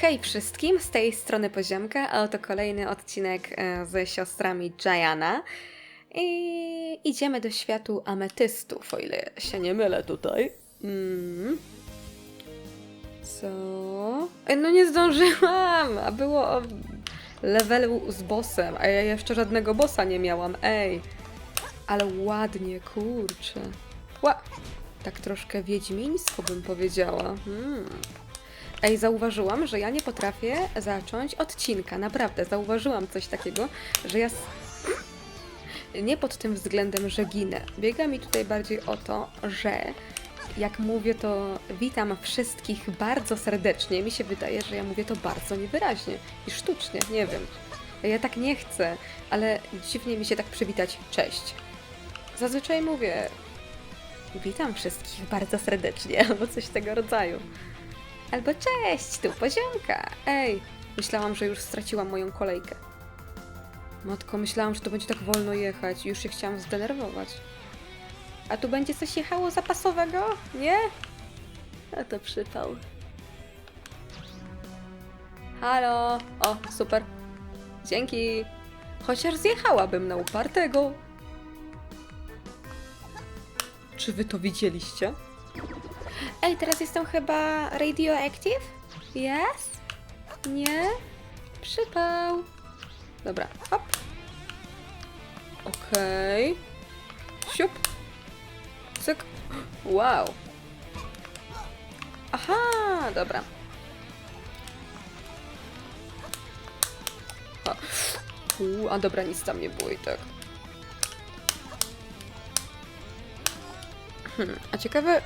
Hej wszystkim, z tej strony Poziomka, a oto kolejny odcinek e, ze siostrami Giana. I idziemy do światu ametystów, o ile się nie mylę tutaj. Mm. Co? Ej, no nie zdążyłam, a było o levelu z bossem, a ja jeszcze żadnego bossa nie miałam, ej. Ale ładnie, kurczę. Ła! Tak troszkę wiedźmińsko bym powiedziała. Hmm. Ej, zauważyłam, że ja nie potrafię zacząć odcinka. Naprawdę, zauważyłam coś takiego, że ja. Nie pod tym względem, że ginę. Biega mi tutaj bardziej o to, że jak mówię, to witam wszystkich bardzo serdecznie. Mi się wydaje, że ja mówię to bardzo niewyraźnie i sztucznie, nie wiem. Ja tak nie chcę, ale dziwnie mi się tak przywitać. Cześć. Zazwyczaj mówię. Witam wszystkich bardzo serdecznie, albo coś tego rodzaju. Albo cześć, tu poziomka. Ej, myślałam, że już straciłam moją kolejkę. Matko, myślałam, że to będzie tak wolno jechać już się chciałam zdenerwować. A tu będzie coś jechało zapasowego? Nie? A to przypał. Halo! O, super. Dzięki. Chociaż zjechałabym na upartego. Czy wy to widzieliście? Ej, teraz jestem chyba radioactive? Yes? Nie? Przypał. Dobra, hop. Okej. Siup. Cyk. Wow. Aha, dobra. A, Uu, a dobra, nic tam nie było i tak. Hmm, a ciekawe,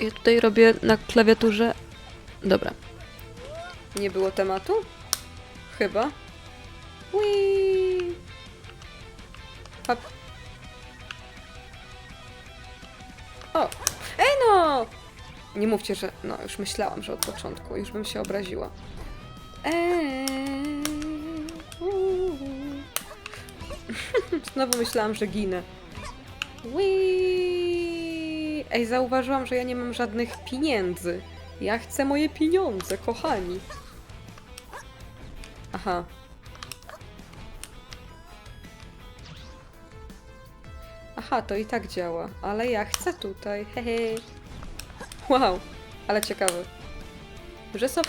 ja tutaj robię na klawiaturze. Dobra. Nie było tematu? Chyba. Whee! Hop. O! Ej no! Nie mówcie, że. No, już myślałam, że od początku. Już bym się obraziła. Eee. Znowu myślałam, że ginę. Whee! Ej, zauważyłam, że ja nie mam żadnych pieniędzy. Ja chcę moje pieniądze, kochani. Aha. Aha, to i tak działa, ale ja chcę tutaj. Hehe. Wow, ale ciekawe. Że są.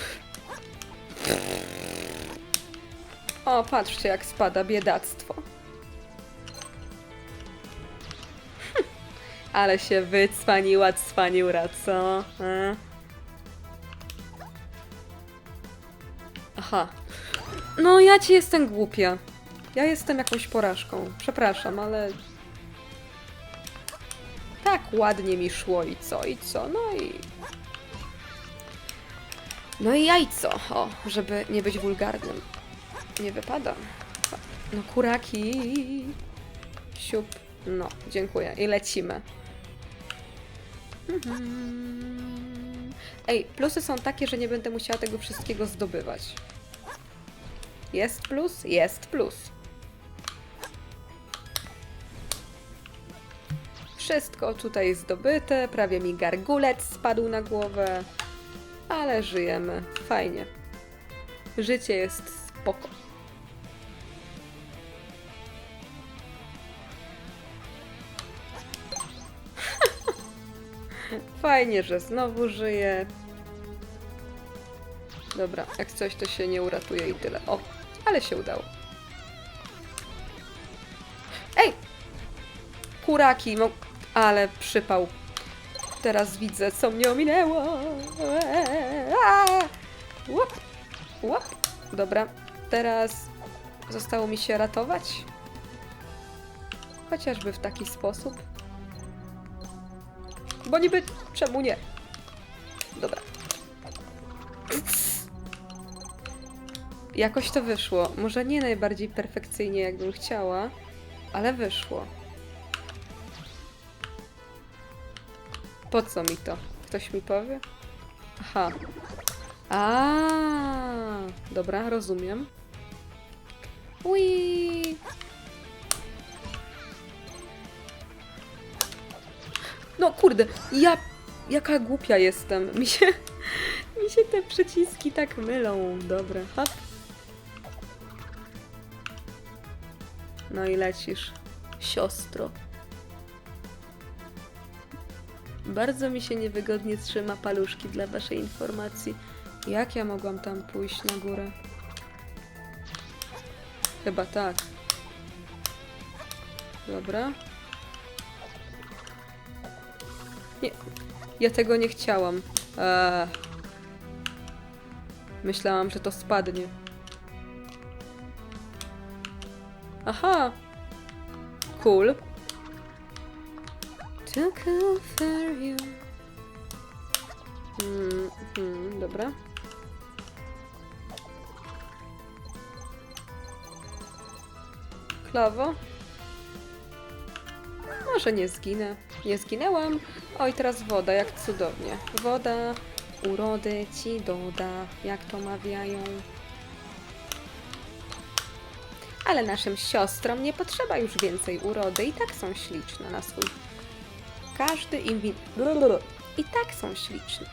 O, patrzcie, jak spada biedactwo. Ale się wycwaniła, cwaniura, co? Aha. No, ja ci jestem głupia. Ja jestem jakąś porażką. Przepraszam, ale... Tak ładnie mi szło i co, i co, no i... No i jajco, o, żeby nie być wulgarnym. Nie wypada. No kuraki. Siup. No, dziękuję. I lecimy. Mhm. Ej, plusy są takie, że nie będę musiała tego wszystkiego zdobywać. Jest plus? Jest plus. Wszystko tutaj zdobyte, prawie mi gargulec spadł na głowę, ale żyjemy. Fajnie. Życie jest spoko. Fajnie, że znowu żyję. Dobra, jak coś to się nie uratuje i tyle. O, ale się udało. Ej! Kuraki, ale przypał. Teraz widzę, co mnie ominęło. Łap, łap. Dobra, teraz zostało mi się ratować. Chociażby w taki sposób. Bo niby czemu nie? Dobra. Jakoś to wyszło. Może nie najbardziej perfekcyjnie, jakbym chciała, ale wyszło. Po co mi to? Ktoś mi powie? Aha. A, dobra, rozumiem. Ui. No kurde, ja jaka głupia jestem. Mi się mi się te przyciski tak mylą. Dobra, hop. No i lecisz, siostro. Bardzo mi się niewygodnie trzyma paluszki dla waszej informacji. Jak ja mogłam tam pójść na górę? Chyba tak. Dobra. Nie, ja tego nie chciałam. Eee. Myślałam, że to spadnie. Aha! Cool. To. Mm, mm, dobra. Klawo? Może nie zginę. Nie zginęłam. Oj, teraz woda, jak cudownie. Woda urody ci doda, jak to mawiają. Ale naszym siostrom nie potrzeba już więcej urody i tak są śliczne na swój. Każdy im. I tak są śliczne.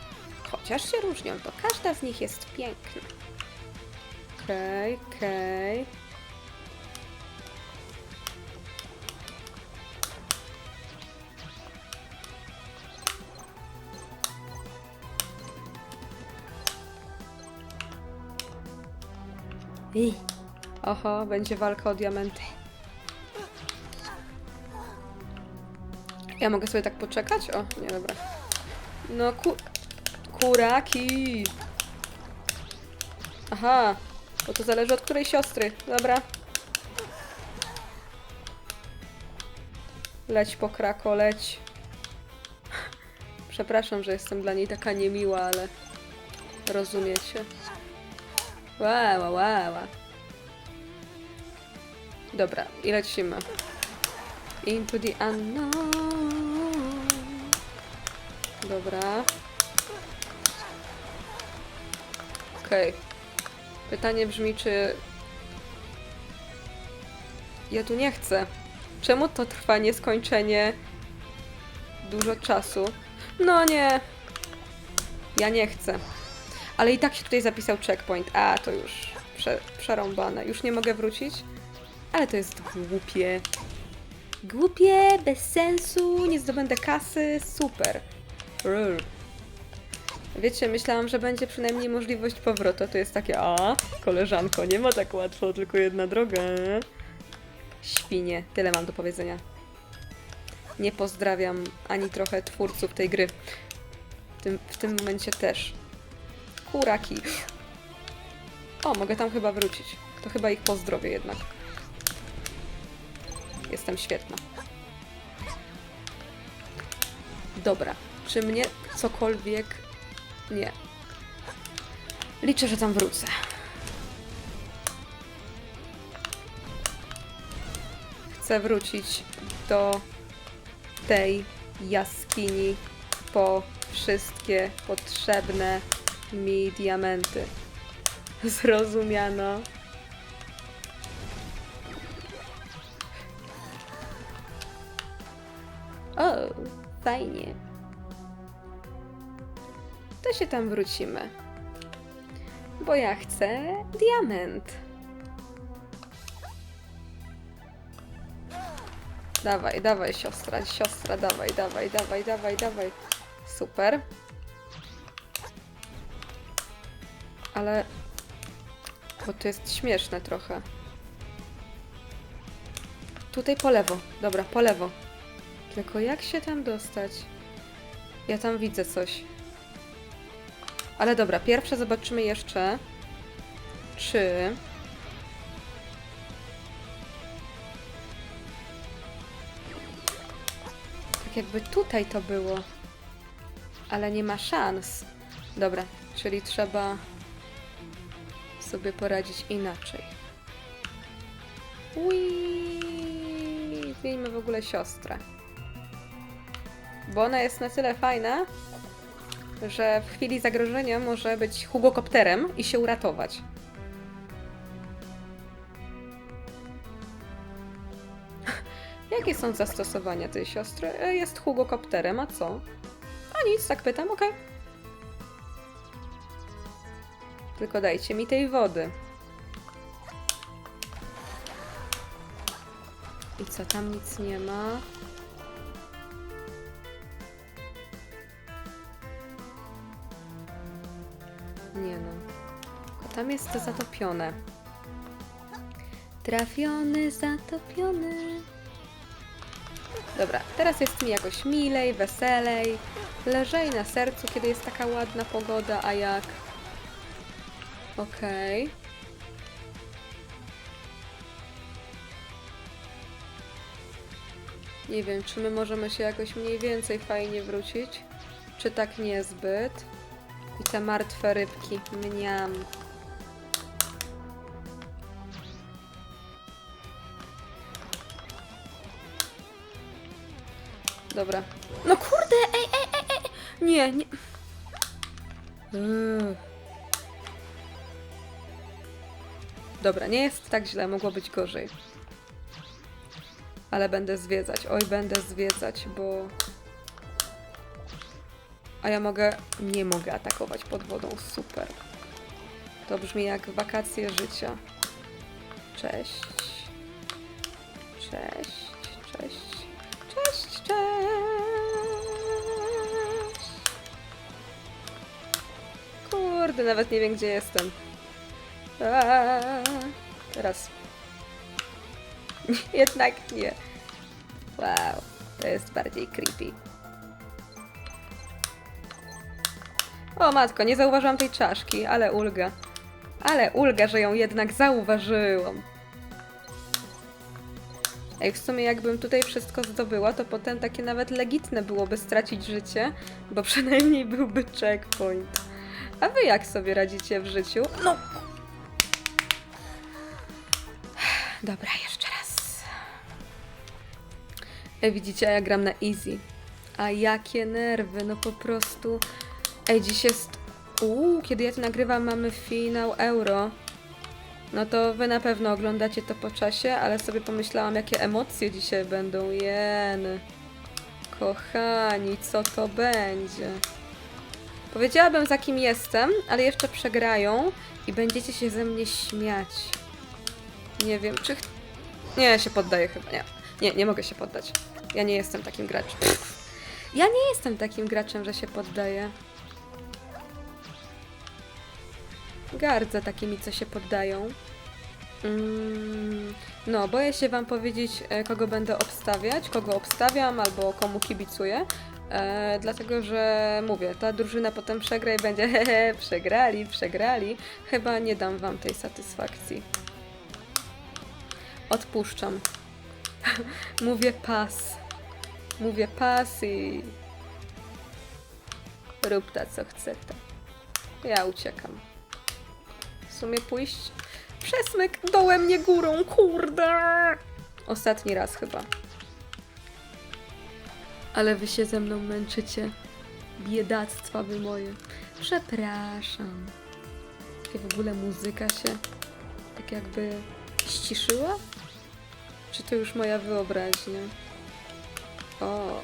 Chociaż się różnią, to każda z nich jest piękna. Okej, okej. Ej. Oho, będzie walka o diamenty. Ja mogę sobie tak poczekać? O, nie, dobra. No, ku... Kuraki! Aha, bo to zależy od której siostry. Dobra. Leć po krako, leć. Przepraszam, że jestem dla niej taka niemiła, ale rozumiecie. Ła, ła, ła. Dobra, i lecimy. Into the unknown. Dobra. Okej. Pytanie brzmi, czy... Ja tu nie chcę. Czemu to trwa nieskończenie dużo czasu? No nie. Ja nie chcę. Ale i tak się tutaj zapisał checkpoint. A, to już prze, przerąbane. Już nie mogę wrócić? Ale to jest głupie. Głupie, bez sensu, nie zdobędę kasy, super. Rrr. Wiecie, myślałam, że będzie przynajmniej możliwość powrotu. To jest takie, a koleżanko, nie ma tak łatwo, tylko jedna droga. Świnie, tyle mam do powiedzenia. Nie pozdrawiam ani trochę twórców tej gry. W tym, w tym momencie też. Kuraki. O, mogę tam chyba wrócić. To chyba ich pozdrowię jednak. Jestem świetna. Dobra. Czy mnie cokolwiek... Nie. Liczę, że tam wrócę. Chcę wrócić do tej jaskini po wszystkie potrzebne mi diamenty. Zrozumiano. O, fajnie. To się tam wrócimy. Bo ja chcę diament. Dawaj, dawaj, siostra, siostra, dawaj, dawaj, dawaj, dawaj, dawaj. Super. Ale... Bo to jest śmieszne trochę. Tutaj po lewo. Dobra, po lewo. Tylko jak się tam dostać? Ja tam widzę coś. Ale dobra, pierwsze zobaczymy jeszcze, czy... Tak jakby tutaj to było. Ale nie ma szans. Dobra, czyli trzeba sobie poradzić inaczej. Ui, Zmieńmy w ogóle siostrę. Bo ona jest na tyle fajna, że w chwili zagrożenia może być hugokopterem i się uratować. Jakie są zastosowania tej siostry? E, Jest hugokopterem, a co? A nic, tak pytam, okej. Tylko dajcie mi tej wody. I co, tam nic nie ma? Nie no. A tam jest to zatopione. Trafiony, zatopiony. Dobra, teraz jest mi jakoś milej, weselej. Leżej na sercu, kiedy jest taka ładna pogoda, a jak? Okej. Nie wiem, czy my możemy się jakoś mniej więcej fajnie wrócić, czy tak niezbyt. I te martwe rybki, mniam. Dobra. No kurde, ej, ej, ej, ej. Nie, nie. Ugh. Dobra, nie jest tak źle, mogło być gorzej. Ale będę zwiedzać. Oj, będę zwiedzać, bo... A ja mogę... Nie mogę atakować pod wodą. Super. To brzmi jak wakacje życia. Cześć. Cześć, cześć. Cześć, cześć. Kurde, nawet nie wiem, gdzie jestem. Aaa, teraz. Jednak nie. Wow, to jest bardziej creepy. O matko, nie zauważyłam tej czaszki, ale ulga. Ale ulga, że ją jednak zauważyłam. Ej, w sumie jakbym tutaj wszystko zdobyła, to potem takie nawet legitne byłoby stracić życie, bo przynajmniej byłby checkpoint. A wy jak sobie radzicie w życiu? No! Dobra, jeszcze raz. Ej, widzicie, ja gram na easy. A jakie nerwy, no po prostu. Ej, dziś jest... Uuu, kiedy ja to nagrywam, mamy finał euro. No to wy na pewno oglądacie to po czasie, ale sobie pomyślałam, jakie emocje dzisiaj będą. Jeny. Kochani, co to będzie? Powiedziałabym, za kim jestem, ale jeszcze przegrają i będziecie się ze mnie śmiać. Nie wiem, czy... Nie, się poddaję chyba, nie. Nie, nie mogę się poddać. Ja nie jestem takim graczem. Ja nie jestem takim graczem, że się poddaję. Gardzę takimi, co się poddają. Mm, no, boję się wam powiedzieć, e, kogo będę obstawiać, kogo obstawiam albo komu kibicuję. E, dlatego, że mówię, ta drużyna potem przegra i będzie hehe, przegrali, przegrali. Chyba nie dam wam tej satysfakcji. Odpuszczam. Mówię pas. Mówię pas i... Rób ta, co chce. Ja uciekam. W sumie pójść... Przesmyk dołem, nie górą, kurde! Ostatni raz chyba. Ale wy się ze mną męczycie. Biedactwa wy moje. Przepraszam. Czy w ogóle muzyka się tak jakby ściszyła? Czy to już moja wyobraźnia? O.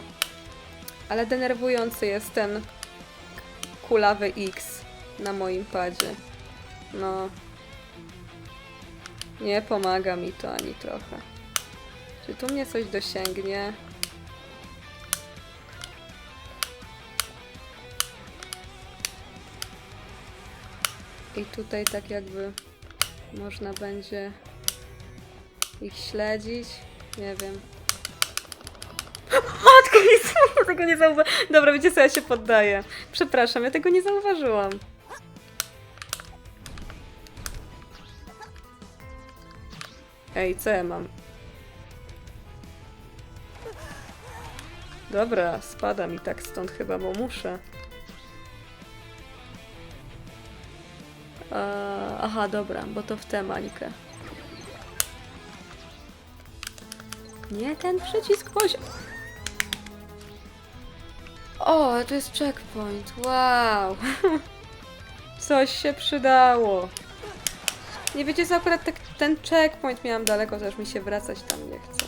Ale denerwujący jest ten kulawy X na moim padzie. No. Nie pomaga mi to ani trochę. Czy tu mnie coś dosięgnie? I tutaj tak jakby można będzie ich śledzić. Nie wiem. Matko, nic tego nie zauważyłam. Dobra, wiecie co, ja się poddaję. Przepraszam, ja tego nie zauważyłam. Ej, co ja mam? Dobra, spadam i tak stąd chyba, bo muszę. Eee, aha, dobra, bo to w tę mańkę. Nie ten przycisk poziom. O, to jest checkpoint. Wow. Coś się przydało. Nie wiecie co, akurat tak, ten checkpoint miałam daleko, też mi się wracać tam nie chce.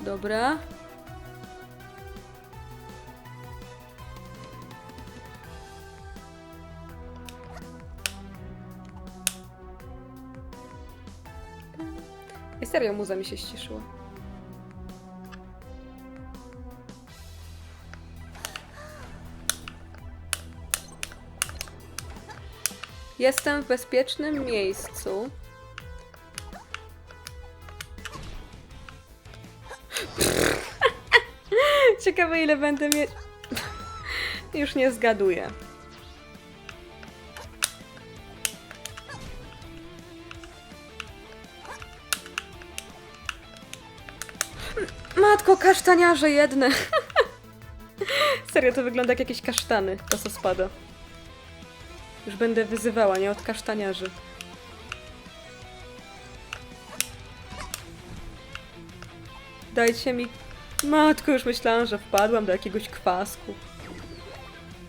Dobra. Serio muza mi się ściszyła. Jestem w bezpiecznym miejscu. Ciekawe ile będę mieć. Już nie zgaduję. Matko, kasztaniarze jedne. Serio, to wygląda jak jakieś kasztany, to co spada. Już będę wyzywała, nie od kasztaniarzy. Dajcie mi... Matko, już myślałam, że wpadłam do jakiegoś kwasku.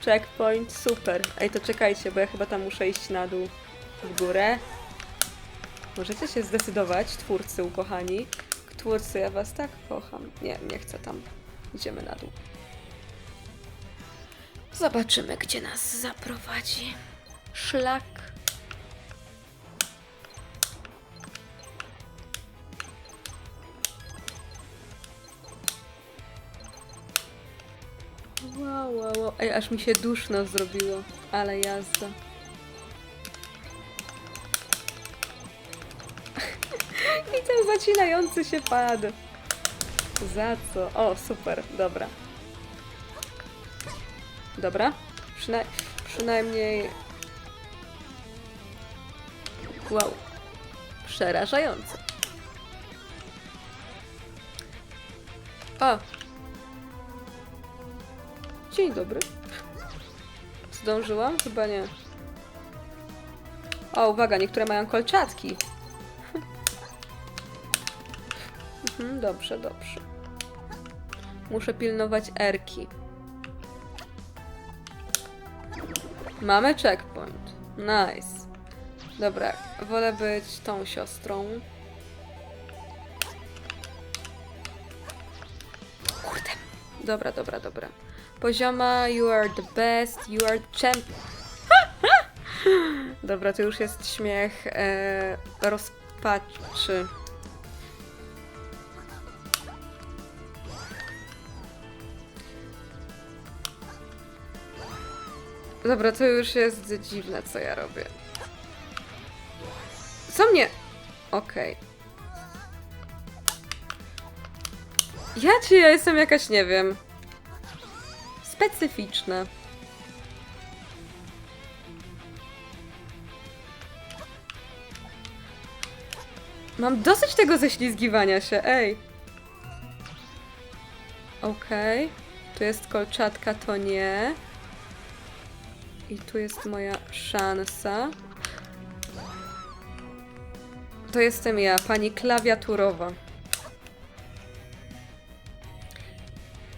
Checkpoint, super. Ej, to czekajcie, bo ja chyba tam muszę iść na dół. W górę. Możecie się zdecydować, twórcy ukochani. Twórcy, ja was tak kocham. Nie, nie chcę tam. Idziemy na dół. Zobaczymy, gdzie nas zaprowadzi. Szlak. Wow, wow, wow. Ej, aż mi się duszno zrobiło. Ale jazda. Zacinający się pad. Za co? O, super, dobra. Dobra. Przyna przynajmniej... Wow. Przerażające. O! Dzień dobry. Zdążyłam? Chyba nie. O, uwaga, niektóre mają kolczatki. Mhm, dobrze, dobrze. Muszę pilnować erki. Mamy checkpoint. Nice. Dobra, wolę być tą siostrą. Kurde. Dobra, dobra, dobra. Pozioma, you are the best, you are champion. Dobra, to już jest śmiech e, rozpaczy. Dobra, to już jest dziwne, co ja robię. Co mnie... Okej. Ja czy ja jestem jakaś, nie wiem... Specyficzna. Mam dosyć tego ześlizgiwania się, ej. Okej. Tu jest kolczatka, to nie. I tu jest moja szansa. To jestem ja, pani klawiaturowa.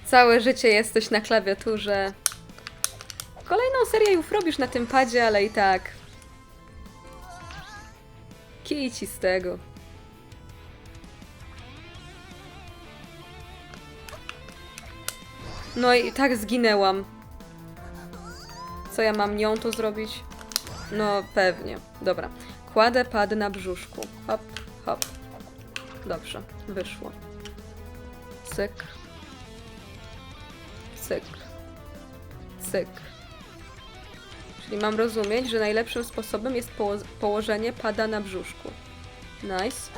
Całe życie jesteś na klawiaturze. Kolejną serię już robisz na tym padzie, ale i tak. Kij ci z tego. No i tak zginęłam. Co ja mam nią tu zrobić? No pewnie. Dobra. Kładę pad na brzuszku. Hop, hop. Dobrze, wyszło. Cyk. Cyk. Cyk. Czyli mam rozumieć, że najlepszym sposobem jest poło położenie pada na brzuszku. Nice.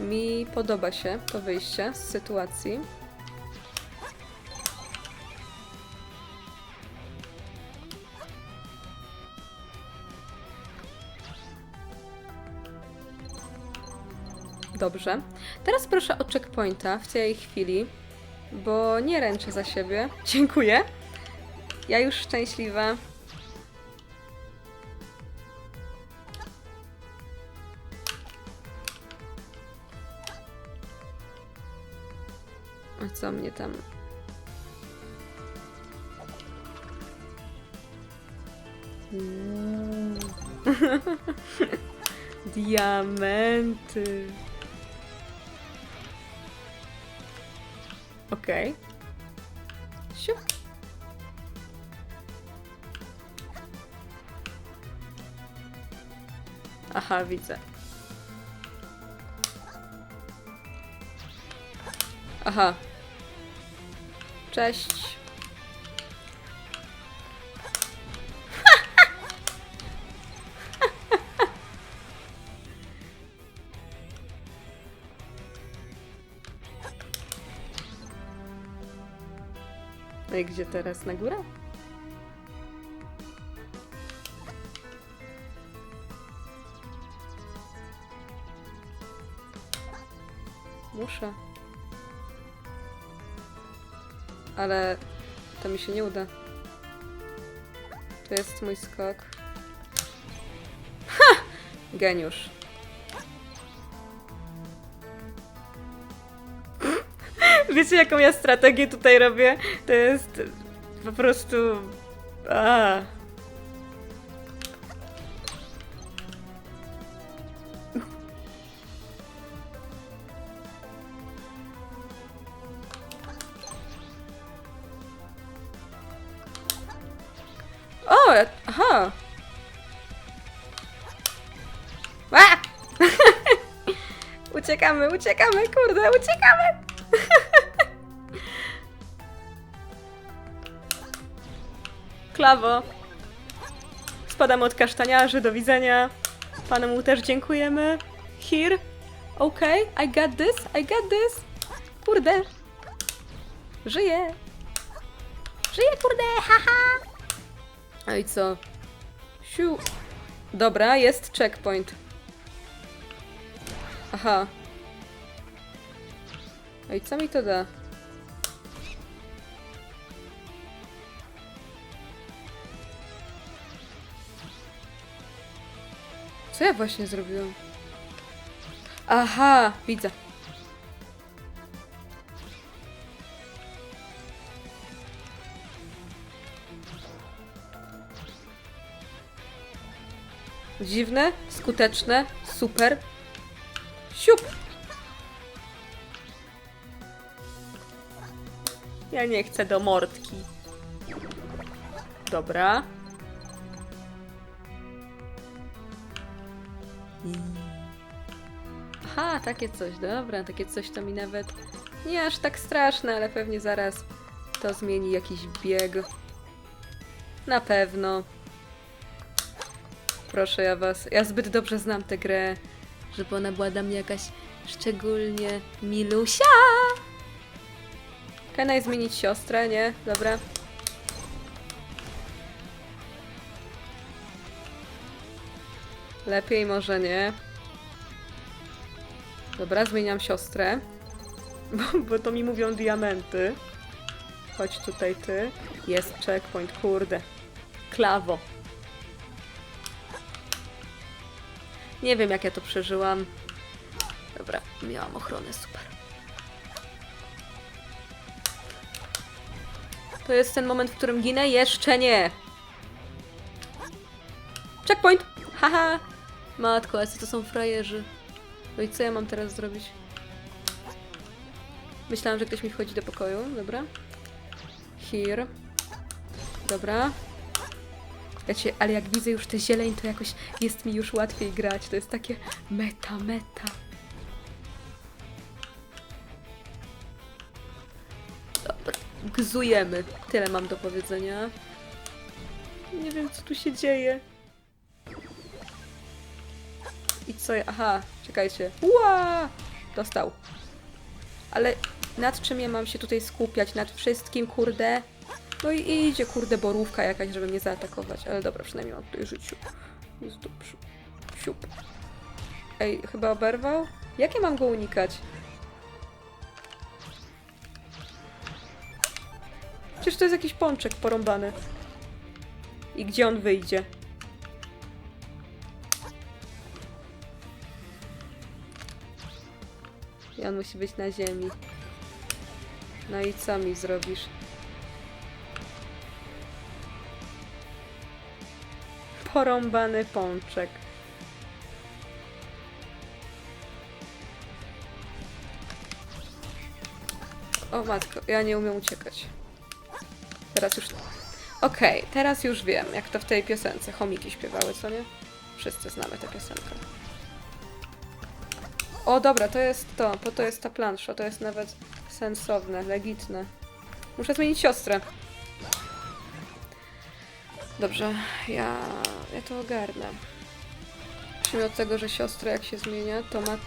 Mi podoba się to wyjście z sytuacji. Dobrze. Teraz proszę o checkpointa w tej chwili, bo nie ręczę za siebie. Dziękuję. Ja już szczęśliwa. A co mnie tam? Diamenty. Okej. Siup. Aha, widzę. Aha. Cześć. Gdzie teraz? Na górę? Muszę. Ale to mi się nie uda. To jest mój skok. Ha! Geniusz. Wiecie, jaką ja strategię tutaj robię? To jest po prostu. A. O, aha. A! uciekamy, uciekamy, kurde, uciekamy. Klawo. Spadamy od kasztaniarzy, do widzenia. Panu też dziękujemy. Here. Okay, I got this, I got this. Kurde. Żyję. Żyję, kurde, haha. No i co? Siu. Dobra, jest checkpoint. Aha. No i co mi to da? Co ja właśnie zrobiłam? Aha, widzę. Dziwne, skuteczne, super. Siup! Ja nie chcę do mordki. Dobra. Aha, takie coś, dobra, takie coś to mi nawet nie aż tak straszne, ale pewnie zaraz to zmieni jakiś bieg. Na pewno. Proszę ja was, ja zbyt dobrze znam tę grę, żeby ona była dla mnie jakaś szczególnie milusia. Can I zmienić siostrę, nie? Dobra. Lepiej może nie. Dobra, zmieniam siostrę. Bo, bo to mi mówią diamenty. Chodź tutaj ty. Jest checkpoint, kurde. Klawo. Nie wiem jak ja to przeżyłam. Dobra, miałam ochronę, super. To jest ten moment, w którym ginę? Jeszcze nie! Checkpoint! Haha! Matko, a co to są frajerzy? No i co ja mam teraz zrobić? Myślałam, że ktoś mi wchodzi do pokoju. Dobra. Here. Dobra. Wiecie, ale jak widzę już tę zieleń, to jakoś jest mi już łatwiej grać. To jest takie meta, meta. Dobra, gzujemy. Tyle mam do powiedzenia. Nie wiem, co tu się dzieje. Co ja... Aha, czekajcie. Ła! Dostał. Ale nad czym ja mam się tutaj skupiać? Nad wszystkim, kurde? No i idzie, kurde, borówka jakaś, żeby mnie zaatakować. Ale dobra, przynajmniej mam tutaj życiu. Jest dobrze. Siup. Ej, chyba oberwał? Jak ja mam go unikać? Przecież to jest jakiś pączek porąbany. I gdzie on wyjdzie? On musi być na ziemi. No i co mi zrobisz? Porąbany pączek. O matko, ja nie umiem uciekać. Teraz już... Okej, teraz już wiem, jak to w tej piosence chomiki śpiewały, co nie? Wszyscy znamy tę piosenkę. O, dobra, to jest to, bo to jest ta plansza, to jest nawet sensowne, legitne. Muszę zmienić siostrę. Dobrze, ja, ja to ogarnę. Zacznijmy od tego, że siostra jak się zmienia, to ma...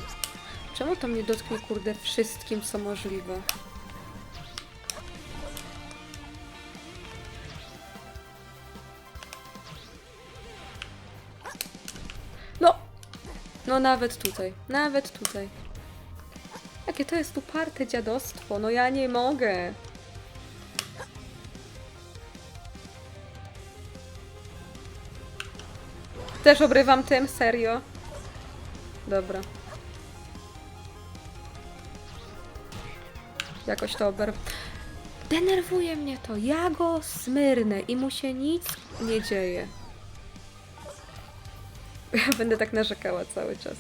Czemu to mnie dotknie, kurde, wszystkim, co możliwe? Nawet tutaj, nawet tutaj. Jakie to jest uparte dziadostwo, no ja nie mogę. Też obrywam tym, serio. Dobra. Jakoś to oberw... Denerwuje mnie to. Ja go smyrnę i mu się nic nie dzieje. Będę tak narzekała cały czas.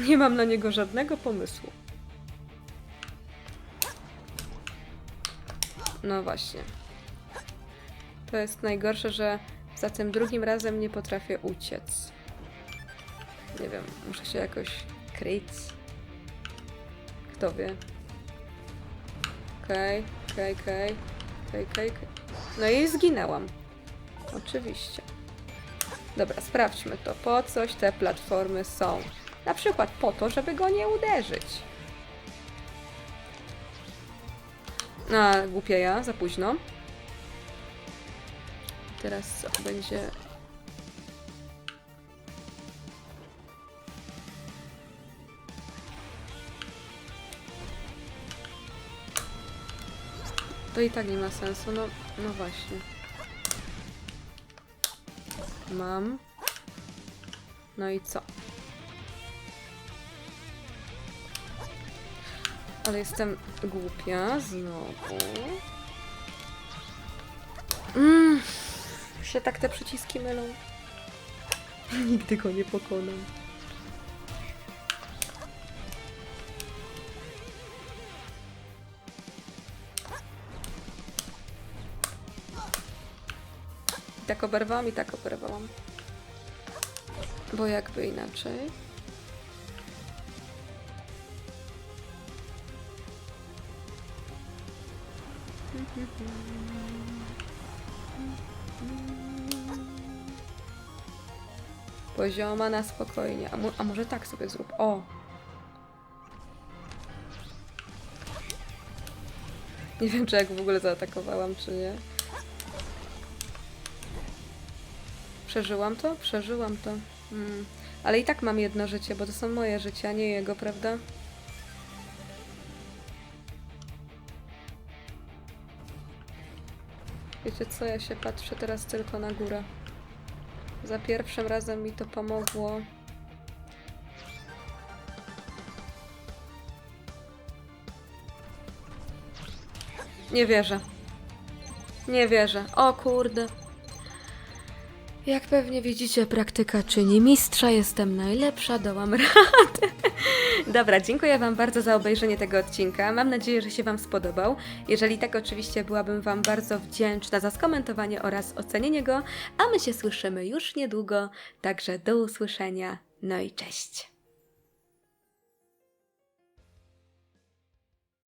Nie mam na niego żadnego pomysłu. No właśnie. To jest najgorsze, że za tym drugim razem nie potrafię uciec. Nie wiem, muszę się jakoś kryć. Kto wie? Okej, okej, okej. Okej, okej. No i zginęłam. Oczywiście. Dobra, sprawdźmy to. Po coś te platformy są? Na przykład po to, żeby go nie uderzyć. A, głupia ja, za późno. Teraz co będzie... i tak nie ma sensu, no, no właśnie. Mam. No i co? Ale jestem głupia znowu. Mm, się tak te przyciski mylą. Nigdy go nie pokonam. Tak oberwałam, i tak oberwałam. Bo jakby inaczej. Pozioma na spokojnie. A, a może tak sobie zrób. O! Nie wiem, czy jak w ogóle zaatakowałam, czy nie. Przeżyłam to? Przeżyłam to. Mm. Ale i tak mam jedno życie, bo to są moje życie, a nie jego, prawda? Wiecie co, ja się patrzę teraz tylko na górę. Za pierwszym razem mi to pomogło. Nie wierzę. Nie wierzę. O kurde. Jak pewnie widzicie, praktyka czyni mistrza. Jestem najlepsza, dałam radę. Dobra, dziękuję Wam bardzo za obejrzenie tego odcinka. Mam nadzieję, że się Wam spodobał. Jeżeli tak, oczywiście byłabym Wam bardzo wdzięczna za skomentowanie oraz ocenienie go. A my się słyszymy już niedługo. Także do usłyszenia. No i cześć.